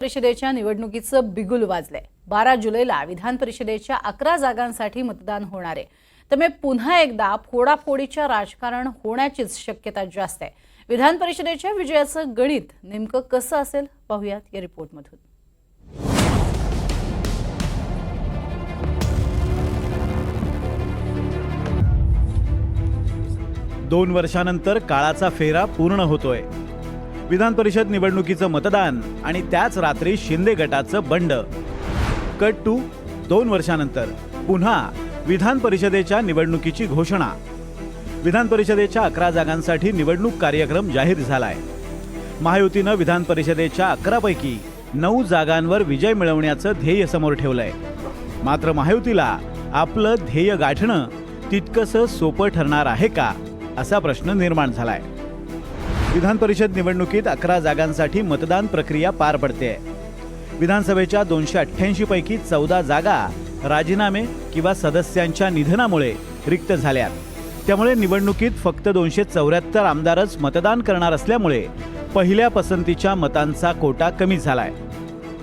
परिषदेच्या निवडणुकीचं बिगुल वाजलंय. बारा जुलैला विधान परिषदेच्या अकरा जागांसाठी मतदान होणार आहे. त्यामुळे पुन्हा एकदा फोडाफोडीच्या राजकारण होण्याचीच शक्यता जास्त आहे. विधान परिषदेच्या विजयाचं गणित नेमकं कसं असेल? पाहूयात या रिपोर्टमधून. दोन वर्षानंतर काळाचा फेरा पूर्ण होतोय. विधान परिषद निवडणुकीचं मतदान आणि त्याच रात्री शिंदे गटाचं बंड. कट टू दोन वर्षानंतर पुन्हा विधान परिषदेच्या निवडणुकीची घोषणा. विधान परिषदेच्या अकरा जागांसाठी निवडणूक कार्यक्रम जाहीर झालाय. महायुतीनं विधान परिषदेच्या अकरापैकी नऊ जागांवर विजय मिळवण्याचं ध्येय समोर ठेवलंय. मात्र महायुतीला आपलं ध्येय गाठणं तितकंसं सोपं ठरणार आहे का असा प्रश्न निर्माण झालाय. विधान परिषद निवडणुकीत अकरा जागांसाठी मतदान प्रक्रिया पार पडते. विधानसभेच्या दोनशे अठ्ठ्याऐंशी पैकी चौदा जागा राजीनामे किंवा सदस्यांच्या निधनामुळे रिक्त झाल्यात. त्यामुळे निवडणुकीत फक्त दोनशे चौऱ्याहत्तर आमदारच मतदान करणार असल्यामुळे पहिल्या पसंतीच्या मतांचा कोटा कमी झालाय.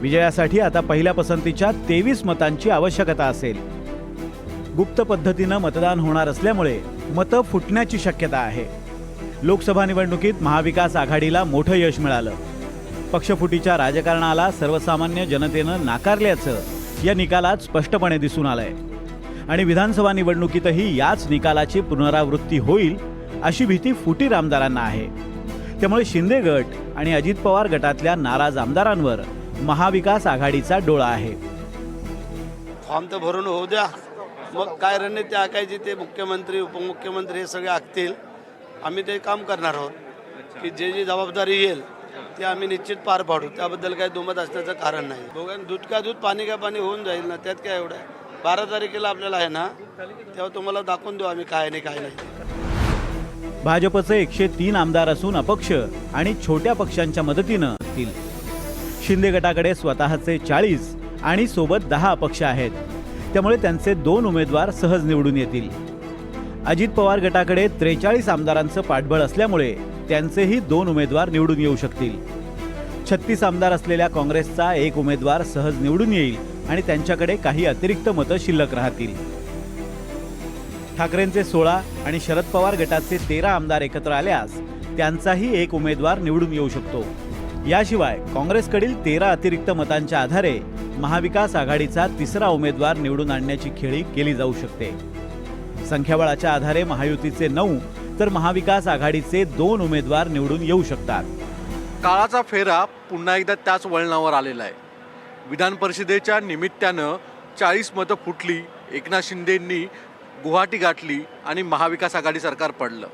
विजयासाठी आता पहिल्या पसंतीच्या तेवीस मतांची आवश्यकता असेल. गुप्त पद्धतीनं मतदान होणार असल्यामुळे मतं फुटण्याची शक्यता आहे. लोकसभा निवडणुकीत महाविकास आघाडीला मोठं यश मिळालं. पक्षफुटीच्या राजकारणाला सर्वसामान्य जनतेनं नाकारल्याचं या निकालात स्पष्टपणे दिसून आलंय. आणि विधानसभा निवडणुकीतही याच निकालाची पुनरावृत्ती होईल अशी भीती फुटीर आमदारांना आहे. त्यामुळे शिंदे गट आणि अजित पवार गटातल्या नाराज आमदारांवर महाविकास आघाडीचा डोळा आहे. फॉर्म तर भरून होऊ द्या. मग काय रणनीती आखायची ते मुख्यमंत्री उपमुख्यमंत्री हे सगळे आखतील. आम्ही ते काम करणार आहोत की जे जी जबाबदारी येईल ते आम्ही निश्चित पार पाडू. त्याबद्दल काही दुमत असण्याचं कारण नाही. दोघांनी दूध का दूध पाणी का पाणी होऊन जाईल ना त्यात काय एवढं बारा तारखेला आपल्याला आहे ना तेव्हा तुम्हाला दाखवून देऊ आम्ही काय नाही काय नाही. भाजपचे एकशे तीन आमदार असून अपक्ष आणि छोट्या पक्षांच्या मदतीनं असतील शिंदे गटाकडे स्वतःचे चाळीस आणि सोबत दहा अपक्ष आहेत. त्यामुळे त्यांचे दोन उमेदवार सहज निवडून येतील. अजित पवार गटाकडे त्रेचाळीस आमदारांचं पाठबळ असल्यामुळे त्यांचेही दोन उमेदवार निवडून येऊ शकतील. छत्तीस आमदार असलेल्या काँग्रेसचा एक उमेदवार सहज निवडून येईल आणि त्यांच्याकडे काही अतिरिक्त मतं शिल्लक राहतील. ठाकरेंचे सोळा आणि शरद पवार गटाचे तेरा आमदार एकत्र आल्यास त्यांचाही एक उमेदवार निवडून येऊ शकतो. याशिवाय काँग्रेसकडील तेरा अतिरिक्त मतांच्या आधारे महाविकास आघाडीचा तिसरा उमेदवार निवडून आणण्याची खेळी केली जाऊ शकते. संख्याबळाच्या आधारे महायुतीचे नऊ तर महाविकास आघाडीचे दोन उमेदवार निवडून येऊ शकतात. काळाचा फेरा पुन्हा एकदा त्याच वळणावर आलेला आहे. विधान परिषदेच्या निमित्तानं चाळीस मतं फुटली एकनाथ शिंदेंनी गुवाहाटी गाठली आणि महाविकास आघाडी सरकार पडलं.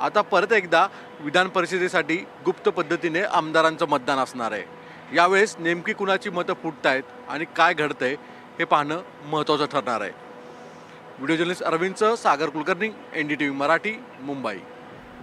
आता परत एकदा विधान परिषदेसाठी गुप्त पद्धतीने आमदारांचं मतदान असणार आहे. यावेळेस नेमकी कुणाची मतं फुटत आहेत आणि काय घडतंय हे पाहणं महत्त्वाचं ठरणार आहे. Video journalist अरविंदचं Sagar Kulkarni N D T V Marathi Mumbai.